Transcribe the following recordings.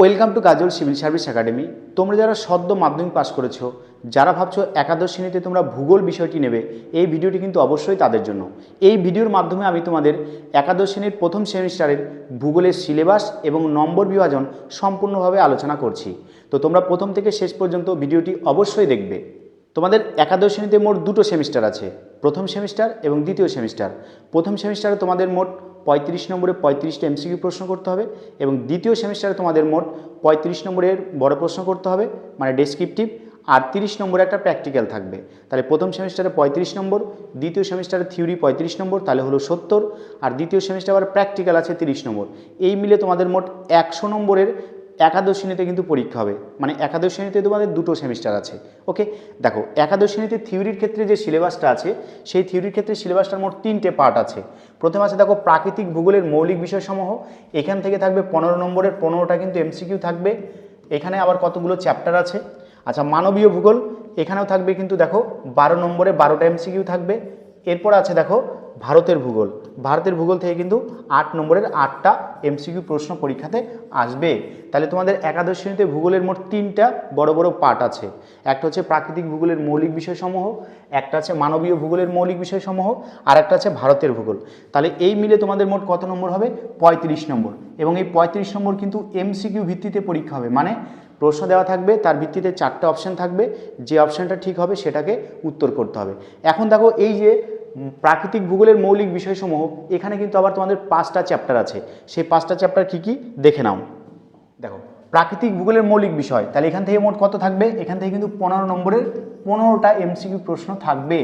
Welcome to Kajal civil service academy. তোমরা যারা সদ্য মাধ্যমিক পাস করেছ, যারা ভাবছ একাদশ শ্রেণীতে তোমরা ভূগোল বিষয়টি নেবে, এই ভিডিওটি কিন্তু অবশ্যই তাদের জন্য। এই ভিডিওর মাধ্যমে আমি তোমাদের একাদশ শ্রেণির প্রথম সেমিস্টারের ভূগোলের সিলেবাস এবং নম্বর বিভাজন সম্পূর্ণভাবে আলোচনা করছি। তো তোমরা প্রথম থেকে শেষ পর্যন্ত ভিডিওটি অবশ্যই দেখবে। তোমাদের একাদশ শ্রেণীতে মোট দুটো সেমিস্টার আছে, প্রথম সেমিস্টার এবং দ্বিতীয় সেমিস্টার। প্রথম সেমিস্টারে তোমাদের মোট পঁয়ত্রিশ নম্বরে পঁয়ত্রিশটা এমসিকিউ প্রশ্ন করতে হবে এবং দ্বিতীয় সেমিস্টারে তোমাদের মোট পঁয়ত্রিশ নম্বরের বড় প্রশ্ন করতে হবে মানে ডেসক্রিপটিভ আর তিরিশ নম্বরে একটা প্র্যাকটিক্যাল থাকবে। তাহলে প্রথম সেমিস্টারে পঁয়ত্রিশ নম্বর, দ্বিতীয় সেমিস্টারে থিওরি পঁয়ত্রিশ নম্বর, তাহলে হলো সত্তর, আর দ্বিতীয় সেমিস্টার আবার প্র্যাকটিক্যাল আছে তিরিশ নম্বর। এই মিলে তোমাদের মোট একশো নম্বরের একাদশ শ্রেণীতে কিন্তু পরীক্ষা হবে। মানে একাদশ শ্রেণীতে তোমাদের দুটো সেমিস্টার আছে। ওকে দেখো, একাদশ শ্রেণীতে থিওরির ক্ষেত্রে যে সিলেবাসটা আছে, সেই থিওরির ক্ষেত্রে সিলেবাসটার মোট তিনটে পার্ট আছে। প্রথম আছে দেখো প্রাকৃতিক ভূগোলের মৌলিক বিষয়সমূহ। এখান থেকে থাকবে পনেরো নম্বরের, পনেরোটা কিন্তু এমসিকিউ থাকবে। এখানে আবার কতগুলো চ্যাপ্টার আছে? আচ্ছা মানবীয় ভূগোল, এখানেও থাকবে কিন্তু দেখো বারো নম্বরে বারোটা এমসিকিউ থাকবে। এরপর আছে দেখো ভারতের ভূগোল। ভারতের ভূগোল থেকে কিন্তু আট নম্বরের আটটা এমসিকিউ প্রশ্ন পরীক্ষাতে আসবে। তাহলে তোমাদের একাদশ শ্রেণীতে ভূগোলের মোট তিনটা বড় বড় পার্ট আছে। একটা হচ্ছে প্রাকৃতিক ভূগোলের মৌলিক বিষয়সমূহ, একটা আছে মানবীয় ভূগোলের মৌলিক বিষয়সমূহ, আর একটা আছে ভারতের ভূগোল। তাহলে এই মিলে তোমাদের মোট কত নম্বর হবে? পঁয়ত্রিশ নম্বর। এবং এই পঁয়ত্রিশ নম্বর কিন্তু এমসিকিউ ভিত্তিতে পরীক্ষা হবে। মানে প্রশ্ন দেওয়া থাকবে, তার ভিত্তিতে চারটে অপশান থাকবে। যে অপশানটা ঠিক হবে, সেটাকে উত্তর করতে হবে। এখন দেখো এই যে প্রাকৃতিক ভূগোলের মৌলিক বিষয়সমূহ, এখানে কিন্তু আবার তোমাদের পাঁচটা চ্যাপ্টার আছে। সেই পাঁচটা চ্যাপ্টার কী কী? দেখে নাও। দেখো, প্রাকৃতিক ভূগোলের মৌলিক বিষয়, তাহলে এখান থেকে মোট কত থাকবে? এখান থেকে কিন্তু পনেরো নম্বরের পনেরোটা এমসিকিউ প্রশ্ন থাকবে।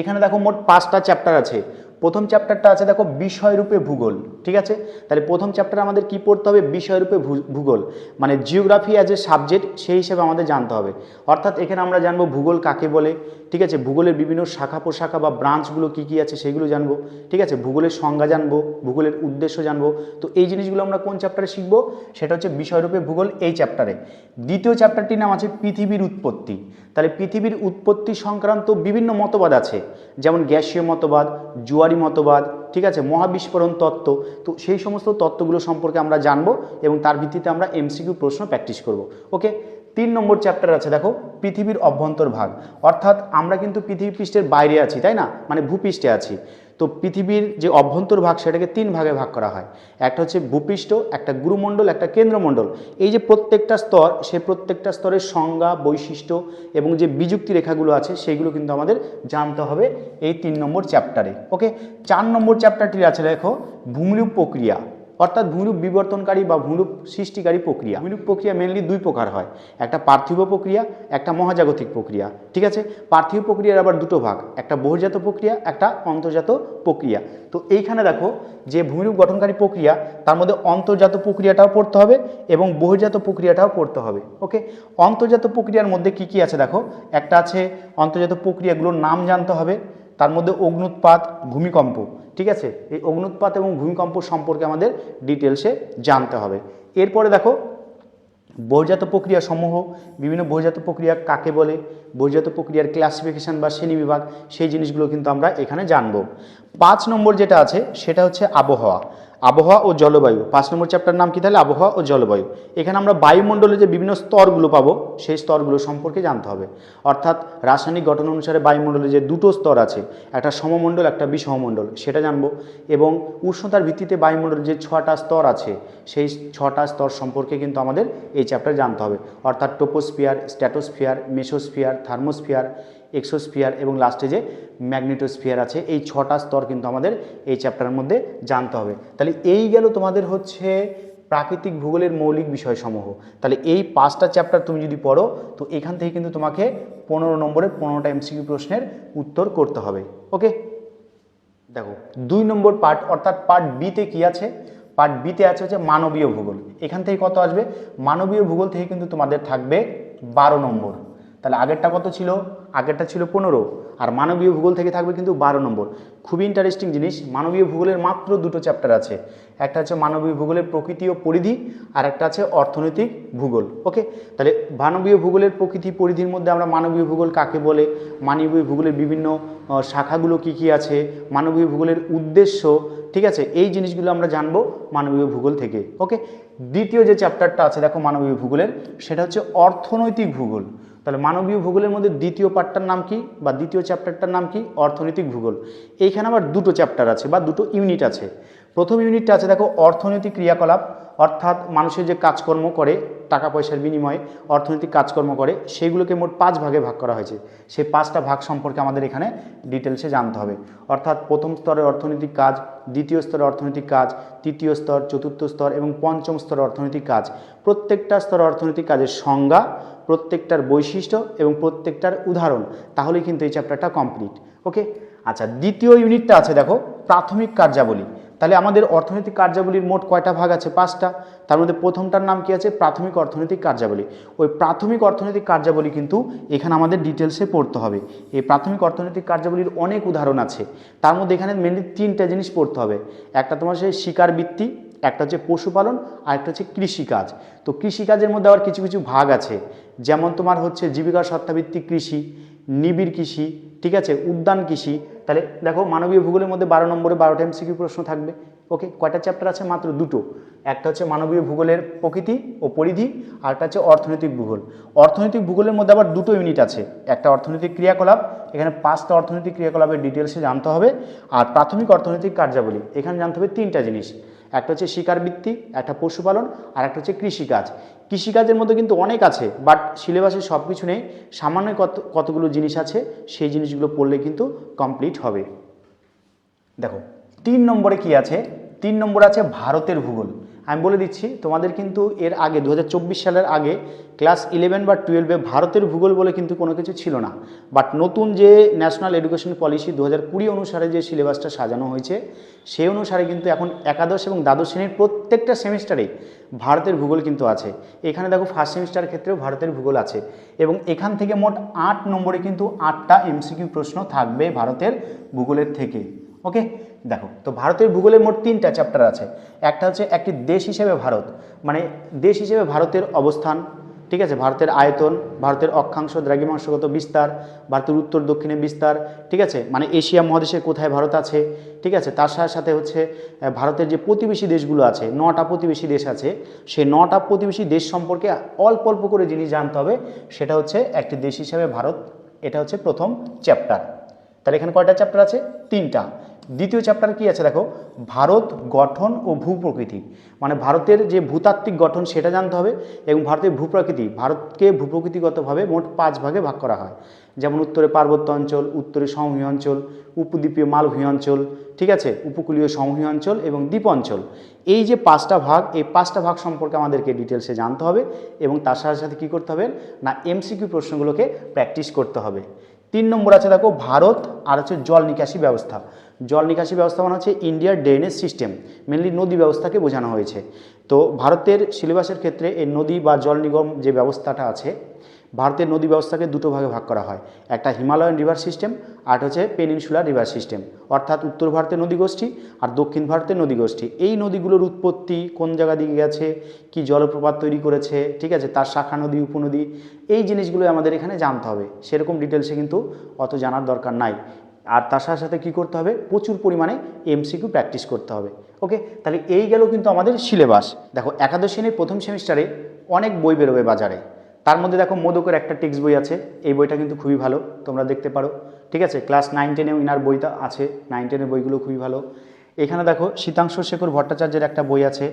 এখানে দেখো মোট পাঁচটা চ্যাপ্টার আছে। প্রথম চ্যাপ্টারটা আছে দেখো বিষয়রূপে ভূগোল, ঠিক আছে? তাহলে প্রথম চ্যাপ্টার আমাদের কি পড়তে হবে? বিষয়রূপে ভূগোল। মানে জিওগ্রাফি অ্যাজ এ সাবজেক্ট সেই হিসেবে আমাদের জানতে হবে। অর্থাৎ এখানে আমরা জানব ভূগোল কাকে বলে, ঠিক আছে? ভূগোলের বিভিন্ন শাখা প্রশাখা বা ব্রাঞ্চগুলো কী কী আছে সেগুলো জানব, ঠিক আছে? ভূগোলের সংজ্ঞা জানব, ভূগোলের উদ্দেশ্য জানব। তো এই জিনিসগুলো আমরা কোন চ্যাপ্টারে শিখব? সেটা হচ্ছে বিষয়রূপে ভূগোল এই চ্যাপ্টারে দ্বিতীয় চ্যাপ্টারটির নাম আছে পৃথিবীর উৎপত্তি। তাহলে পৃথিবীর উৎপত্তি সংক্রান্ত বিভিন্ন মতবাদ আছে। যেমন গ্যাসীয় মতবাদ, জুয়ারি মতবাদ, ঠিক আছে, মহাবিস্ফোরণ তত্ত্ব, তো সেই সমস্ত তত্ত্বগুলো সম্পর্কে আমরা জানব এবং তার ভিত্তিতে আমরা এমসিকিউ প্রশ্ন প্র্যাকটিস করব। ওকে তিন নম্বর চ্যাপ্টার আছে, দেখো, পৃথিবীর অভ্যন্তর ভাগ অর্থাৎ আমরা কিন্তু পৃথিবী পৃষ্ঠের বাইরে আছি, তাই না? মানে ভূপৃষ্ঠে আছি। তো পৃথিবীর যে অভ্যন্তর ভাগ সেটাকে তিন ভাগে ভাগ করা হয়। একটা হচ্ছে ভূপৃষ্ঠ, একটা গুরুমণ্ডল, একটা কেন্দ্রমণ্ডল। এই যে প্রত্যেকটা স্তর, সে প্রত্যেকটা স্তরের সংজ্ঞা, বৈশিষ্ট্য এবং যে বিযুক্তি রেখাগুলো আছে, সেগুলো কিন্তু আমাদের জানতে হবে এই তিন নম্বর চ্যাপ্টারে। ওকে, চার নম্বর চ্যাপ্টারটি আছে, দেখো ভূমিরূপ প্রক্রিয়া। অর্থাৎ ভূমিরূপ বিবর্তনকারী বা ভূমিরূপ সৃষ্টিকারী প্রক্রিয়া। ভূমিরূপ প্রক্রিয়া মেনলি দুই প্রকার হয়। একটা পার্থিব প্রক্রিয়া, একটা মহাজাগতিক প্রক্রিয়া। ঠিক আছে? পার্থিব প্রক্রিয়ার আবার দুটো ভাগ, একটা বহির্জাত প্রক্রিয়া, একটা অন্তর্জাত প্রক্রিয়া। তো এইখানে দেখো যে ভূমিরূপ গঠনকারী প্রক্রিয়া, তার মধ্যে অন্তর্জাত প্রক্রিয়াটাও পড়তে হবে এবং বহির্জাত প্রক্রিয়াটাও পড়তে হবে। ওকে? অন্তর্জাত প্রক্রিয়ার মধ্যে কি কি আছে দেখো? একটা আছে অন্তর্জাত প্রক্রিয়াগুলোর নাম জানতে হবে। তার মধ্যে অগ্নুৎপাত ভূমিকম্প, ঠিক আছে? এই অগ্নুৎপাত এবং ভূমিকম্প সম্পর্কে আমাদের ডিটেলসে জানতে হবে। এরপরে দেখো, বহির্জাত প্রক্রিয়া সমূহ, বিভিন্ন বহির্জাত প্রক্রিয়া কাকে বলে, বহির্জাত প্রক্রিয়ার ক্লাসিফিকেশান বা শ্রেণীবিভাগ সেই জিনিসগুলো কিন্তু আমরা এখানে জানব। পাঁচ নম্বর যেটা আছে, সেটা হচ্ছে আবহাওয়া। আবহাওয়া ও জলবায়ু। পাঁচ নম্বর চ্যাপ্টার নাম কি তাহলে? আবহাওয়া ও জলবায়ু। এখানে আমরা বায়ুমণ্ডলে যে বিভিন্ন স্তরগুলো পাবো, সেই স্তরগুলো সম্পর্কে জানতে হবে। অর্থাৎ রাসায়নিক গঠন অনুসারে বায়ুমণ্ডলে যে দুটো স্তর আছে, একটা সমমণ্ডল, একটা বিষমমণ্ডল সেটা জানব। এবং উষ্ণতার ভিত্তিতে বায়ুমণ্ডলের যে ছটা স্তর আছে, সেই ছটা স্তর সম্পর্কে কিন্তু আমাদের এই চ্যাপ্টার জানতে হবে। অর্থাৎ troposphere, stratosphere, mesosphere, thermosphere exosphere এবং লাস্টে যে ম্যাগনেটোস্ফিয়ার আছে, এই ছটা স্তর কিন্তু আমাদের এই চ্যাপ্টারের মধ্যে জানতে হবে। তাহলে এই গেল তোমাদের হচ্ছে প্রাকৃতিক ভূগোলের মৌলিক বিষয়সমূহ। তাহলে এই পাঁচটা চ্যাপ্টার তুমি যদি পড়ো, তো এখান থেকে কিন্তু তোমাকে পনেরো নম্বরের পনেরোটা এমসিকিউ প্রশ্নের উত্তর করতে হবে। ওকে? দেখো, দুই নম্বর পার্ট অর্থাৎ পার্ট বিতে কি আছে? পার্ট বিতে আছে হচ্ছে মানবীয় ভূগোল। এখান থেকে কত আসবে? মানবীয় ভূগোল থেকে কিন্তু তোমাদের থাকবে বারো নম্বর। তাহলে আগেরটা কত ছিল? আগেরটা ছিল পনেরো। আর মানবীয় ভূগোল থেকে থাকবে কিন্তু বারো নম্বর। খুবই ইন্টারেস্টিং জিনিস, মানবীয় ভূগোলের মাত্র দুটো চ্যাপ্টার আছে। একটা হচ্ছে মানবীয় ভূগোলের প্রকৃতি ও পরিধি, আর একটা আছে অর্থনৈতিক ভূগোল। ওকে তাহলে মানবীয় ভূগোলের প্রকৃতি পরিধির মধ্যে আমরা মানবীয় ভূগোল কাকে বলে? মানবীয় ভূগোলের বিভিন্ন শাখাগুলো কি কি আছে? মানবীয় ভূগোলের উদ্দেশ্য, ঠিক আছে? এই জিনিসগুলো আমরা জানব মানবীয় ভূগোল থেকে। ওকে দ্বিতীয় যে চ্যাপ্টারটা আছে, দেখো মানবীয় ভূগোলের, সেটা হচ্ছে অর্থনৈতিক ভূগোল। তাহলে মানবীয় ভূগোলের মধ্যে দ্বিতীয় পার্টটার নাম কি বা দ্বিতীয় চ্যাপ্টারটার নাম কি? অর্থনৈতিক ভূগোল। এইখানে আবার দুটো চ্যাপ্টার আছে বা দুটো ইউনিট আছে। প্রথম ইউনিটটা আছে দেখো অর্থনৈতিক ক্রিয়াকলাপ, অর্থাৎ মানুষের যে কাজকর্ম করে, টাকা পয়সার বিনিময়ে অর্থনৈতিক কাজকর্ম করে, সেগুলোকে মোট পাঁচ ভাগে ভাগ করা হয়েছে। সেই পাঁচটা ভাগ সম্পর্কে আমাদের এখানে ডিটেলসে জানতে হবে। অর্থাৎ প্রথম স্তরের অর্থনৈতিক কাজ, দ্বিতীয় স্তরের অর্থনৈতিক কাজ, তৃতীয় স্তর, চতুর্থ স্তর এবং পঞ্চম স্তরের অর্থনৈতিক কাজ। প্রত্যেকটা স্তরের অর্থনৈতিক কাজের সংজ্ঞা প্রত্যেকটার বৈশিষ্ট্য এবং প্রত্যেকটার উদাহরণ, তাহলেই কিন্তু এই চ্যাপ্টারটা কমপ্লিট ওকে আচ্ছা দ্বিতীয় ইউনিটটা আছে, দেখো, প্রাথমিক কার্যাবলী। তাহলে আমাদের অর্থনৈতিক কার্যাবলীর মোট কয়টা ভাগ আছে? পাঁচটা। তার মধ্যে প্রথমটার নাম কি আছে? প্রাথমিক অর্থনৈতিক কার্যাবলী। ওই প্রাথমিক অর্থনৈতিক কার্যাবলী কিন্তু এখানে আমাদের ডিটেলসে পড়তে হবে। এই প্রাথমিক অর্থনৈতিক কার্যাবলীর অনেক উদাহরণ আছে। তার মধ্যে এখানে মেনলি তিনটা জিনিস পড়তে হবে। একটা তোমার সেই শিকার বৃত্তি একটা হচ্ছে পশুপালন আর একটা হচ্ছে কৃষিকাজ। তো কৃষিকাজের মধ্যে আবার কিছু কিছু ভাগ আছে। যেমন তোমার হচ্ছে জীবিকা সত্তাভিত্তিক কৃষি, নিবিড় কৃষি, ঠিক আছে? উদ্যান কৃষি। তাহলে দেখো মানবীয় ভূগোলের মধ্যে বারো নম্বরে বারোটা এমসিকিউ প্রশ্ন থাকবে। ওকে? কয়টা চ্যাপ্টার আছে? মাত্র দুটো। একটা হচ্ছে মানবীয় ভূগোলের প্রকৃতি ও পরিধি, আর একটা হচ্ছে অর্থনৈতিক ভূগোল। অর্থনৈতিক ভূগোলের মধ্যে আবার দুটো ইউনিট আছে। একটা অর্থনৈতিক ক্রিয়াকলাপ, এখানে পাঁচটা অর্থনৈতিক ক্রিয়াকলাপের ডিটেলসে জানতে হবে। আর প্রাথমিক অর্থনৈতিক কার্যাবলী, এখানে জানতে হবে তিনটা জিনিস। একটা হচ্ছে শিকার বৃত্তি, একটা পশুপালন, আর একটা হচ্ছে কৃষিকাজ কৃষিকাজের মধ্যে কিন্তু অনেক আছে বাট সিলেবাসে সব কিছু নেই। সামান্য কত, কতগুলো জিনিস আছে, সেই জিনিসগুলো পড়লে কিন্তু কমপ্লিট হবে। দেখো, তিন নম্বরে কি আছে? তিন নম্বর আছে ভারতের ভূগোল। আমি বলে দিচ্ছি, তোমাদের কিন্তু এর আগে দু হাজার চব্বিশ সালের আগে ক্লাস ইলেভেন বা টুয়েলভে ভারতের ভূগোল বলে কিন্তু কোনো কিছু ছিল না। বাট নতুন যে ন্যাশনাল এডুকেশন পলিসি দু হাজার কুড়ি অনুসারে যে সিলেবাসটা সাজানো হয়েছে, সেই অনুসারে কিন্তু এখন একাদশ এবং দ্বাদশ শ্রেণির প্রত্যেকটা সেমিস্টারে ভারতের ভূগোল কিন্তু আছে। এখানে দেখো ফার্স্ট সেমিস্টার ক্ষেত্রেও ভারতের ভূগোল আছে এবং এখান থেকে মোট আট নম্বরে কিন্তু আটটা এমসিকিউ প্রশ্ন থাকবে ভারতের ভূগোলের থেকে। ওকে দেখো, তো ভারতের ভূগোলের মোট তিনটা চ্যাপ্টার আছে। একটা হচ্ছে একটি দেশ হিসেবে ভারত মানে দেশ হিসেবে ভারতের অবস্থান, ঠিক আছে? ভারতের আয়তন, ভারতের অক্ষাংশ, দ্রাঘিমাংশগত বিস্তার, ভারতের উত্তর দক্ষিণে বিস্তার, ঠিক আছে? মানে এশিয়া মহাদেশে কোথায় ভারত আছে, ঠিক আছে? তার সাথে সাথে হচ্ছে ভারতের যে প্রতিবেশী দেশগুলো আছে, নটা প্রতিবেশী দেশ আছে সেই নটা প্রতিবেশী দেশ সম্পর্কে অল্প অল্প করে জিনিস জানতে হবে। সেটা হচ্ছে একটি দেশ হিসেবে ভারত, এটা হচ্ছে প্রথম চ্যাপ্টার তাহলে এখানে কয়টা চ্যাপ্টার আছে? তিনটা। দ্বিতীয় চ্যাপ্টার কি আছে দেখো? ভারত, গঠন ও ভূপ্রকৃতি। মানে ভারতের যে ভূতাত্ত্বিক গঠন সেটা জানতে হবে এবং ভারতের ভূপ্রকৃতি, ভারতকে ভূপ্রকৃতিগতভাবে মোট পাঁচ ভাগে ভাগ করা হয়। যেমন উত্তরে পার্বত্য অঞ্চল, উত্তরে সমভূমি অঞ্চল, উপদ্বীপীয় মালভূমি অঞ্চল, ঠিক আছে? উপকূলীয় সমভূমি অঞ্চল এবং দ্বীপ অঞ্চল। এই যে পাঁচটা ভাগ, এই পাঁচটা ভাগ সম্পর্কে আমাদেরকে ডিটেলসে জানতে হবে এবং তার সাথে সাথে কী করতে হবে? না এমসিকিউ প্রশ্নগুলোকে প্র্যাকটিস করতে হবে। তিন নম্বর আছে দেখো ভারত, আর হচ্ছে জল নিকাশি ব্যবস্থা। জল নিকাশি ব্যবস্থা মানে হচ্ছে ইন্ডিয়ার ড্রেনেজ সিস্টেম মেনলি নদী ব্যবস্থাকে বোঝানো হয়েছে। তো ভারতের সিলেবাসের ক্ষেত্রে এই নদী বা জল নিগম যে ব্যবস্থাটা আছে ভারতের নদী ব্যবস্থাকে দুটো ভাগে ভাগ করা হয়। একটা হিমালয়ান রিভার সিস্টেম আর হচ্ছে পেনিনসুলার রিভার সিস্টেম অর্থাৎ উত্তর ভারতের নদীগোষ্ঠী আর দক্ষিণ ভারতের নদীগোষ্ঠী এই নদীগুলোর উৎপত্তি কোন জায়গা দিকে গেছে? কি জলপ্রপাত তৈরি করেছে? ঠিক আছে, তার শাখা নদী, উপনদী, এই জিনিসগুলো আমাদের এখানে জানতে হবে। সেরকম ডিটেলসে কিন্তু অত জানার দরকার নাই। আর তার সাথে সাথে কী করতে হবে? প্রচুর পরিমাণে এমসিকিউ প্র্যাকটিস করতে হবে। ওকে? তাহলে এই গেল কিন্তু আমাদের সিলেবাস দেখো, একাদশ শ্রেণির প্রথম সেমিস্টারে অনেক বই বেরোবে বাজারে। তার মধ্যে দেখো মোদকের একটা টেক্সট বই আছে, এই বইটা কিন্তু খুবই ভালো, তোমরা দেখতে পারো। ঠিক আছে, ক্লাস নাইন টেনেও ইনার বইটা আছে, নাইন টেনের বইগুলো খুবই ভালো। এখানে দেখো শীতাংশ শেখর ভট্টাচার্যের একটা বই আছে,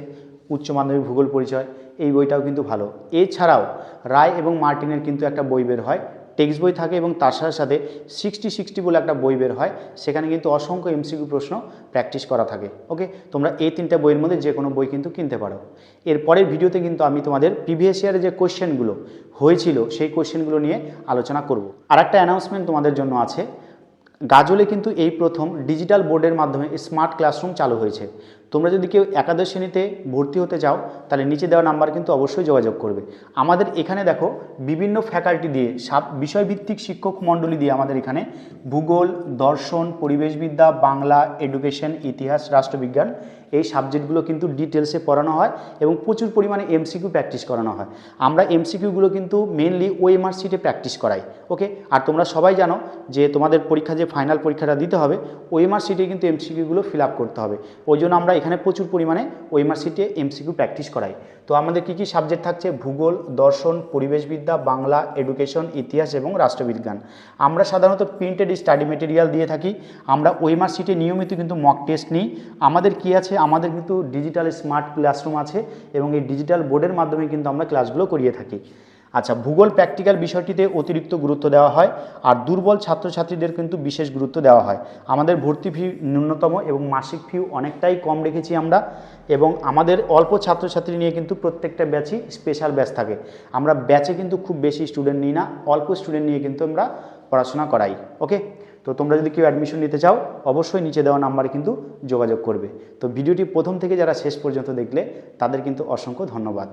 উচ্চ মাধ্যমিক ভূগোল পরিচয়, এই বইটাও কিন্তু ভালো। এছাড়াও রায় এবং মার্টিনের কিন্তু একটা বই বের হয় টেক্সট বই থাকে এবং তার সাথে সাথে সিক্সটি সিক্সটি বলে একটা বই বের হয়, সেখানে কিন্তু অসংখ্য এমসিকিউ প্রশ্ন প্র্যাকটিস করা থাকে। ওকে তোমরা এই তিনটা বইয়ের মধ্যে যে কোনো বই কিন্তু কিনতে পারো। এর পরের ভিডিওতে কিন্তু আমি তোমাদের প্রিভিয়াস ইয়ারে যে কোশ্চেনগুলো হয়েছিল, সেই কোশ্চেনগুলো নিয়ে আলোচনা করব। আর একটা অ্যানাউন্সমেন্ট তোমাদের জন্য আছে। গাজলে কিন্তু এই প্রথম ডিজিটাল বোর্ডের মাধ্যমে স্মার্ট ক্লাসরুম চালু হয়েছে। তোমরা যদি কেউ একাদশ শ্রেণীতে ভর্তি হতে চাও, তাহলে নিচে দেওয়া নাম্বার কিন্তু অবশ্যই যোগাযোগ করবে। আমাদের এখানে দেখো, বিভিন্ন ফ্যাকাল্টি দিয়ে, সাব, বিষয়ভিত্তিক শিক্ষক মণ্ডলী দিয়ে আমাদের এখানে ভূগোল, দর্শন, পরিবেশবিদ্যা, বাংলা এডুকেশন ইতিহাস, রাষ্ট্রবিজ্ঞান এই সাবজেক্টগুলো কিন্তু ডিটেলসে পড়ানো হয় এবং প্রচুর পরিমাণে এমসিকিউ প্র্যাকটিস করানো হয়। আমরা এমসিকিউগুলো কিন্তু মেনলি ওএমআর সিটে প্র্যাকটিস করাই ওকে আর তোমরা সবাই জানো যে তোমাদের পরীক্ষা যে ফাইনাল পরীক্ষাটা দিতে হবে ওএমআর সিটে কিন্তু এমসিকিউগুলো ফিল আপ করতে হবে। ওই জন্য আমরা এখানে প্রচুর পরিমাণে ওএমআর সিটে এমসিকিউ প্র্যাকটিস করাই তো আমাদের কী কী সাবজেক্ট থাকছে? ভূগোল, দর্শন, পরিবেশবিদ্যা, বাংলা এডুকেশন ইতিহাস এবং রাষ্ট্রবিজ্ঞান। আমরা সাধারণত প্রিন্টেড স্টাডি মেটেরিয়াল দিয়ে থাকি। আমরা ওএমআর সিটে নিয়মিত কিন্তু মক টেস্ট নিই। আমাদের কি আছে? আমাদের কিন্তু ডিজিটাল স্মার্ট ক্লাসরুম আছে এবং এই ডিজিটাল বোর্ডের মাধ্যমে কিন্তু আমরা ক্লাসগুলো করিয়ে থাকি। আচ্ছা ভূগোল প্র্যাকটিক্যাল বিষয়টিতে অতিরিক্ত গুরুত্ব দেওয়া হয় আর দুর্বল ছাত্রছাত্রীদের কিন্তু বিশেষ গুরুত্ব দেওয়া হয়। আমাদের ভর্তি ফি ন্যূনতম এবং মাসিক ফি অনেকটাই কম রেখেছি আমরা এবং আমাদের অল্প ছাত্রছাত্রী নিয়ে কিন্তু প্রত্যেকটা ব্যাচই স্পেশাল ব্যাচ থাকে। আমরা ব্যাচে কিন্তু খুব বেশি স্টুডেন্ট নিই না, অল্প স্টুডেন্ট নিয়ে কিন্তু আমরা পড়াশোনা করাই ওকে তো তোমরা যদি কেউ অ্যাডমিশন নিতে চাও, অবশ্যই নিচে দেওয়া নাম্বারে কিন্তু যোগাযোগ করবে। তো ভিডিওটি প্রথম থেকে যারা শেষ পর্যন্ত দেখলে, তাদের কিন্তু অসংখ্য ধন্যবাদ।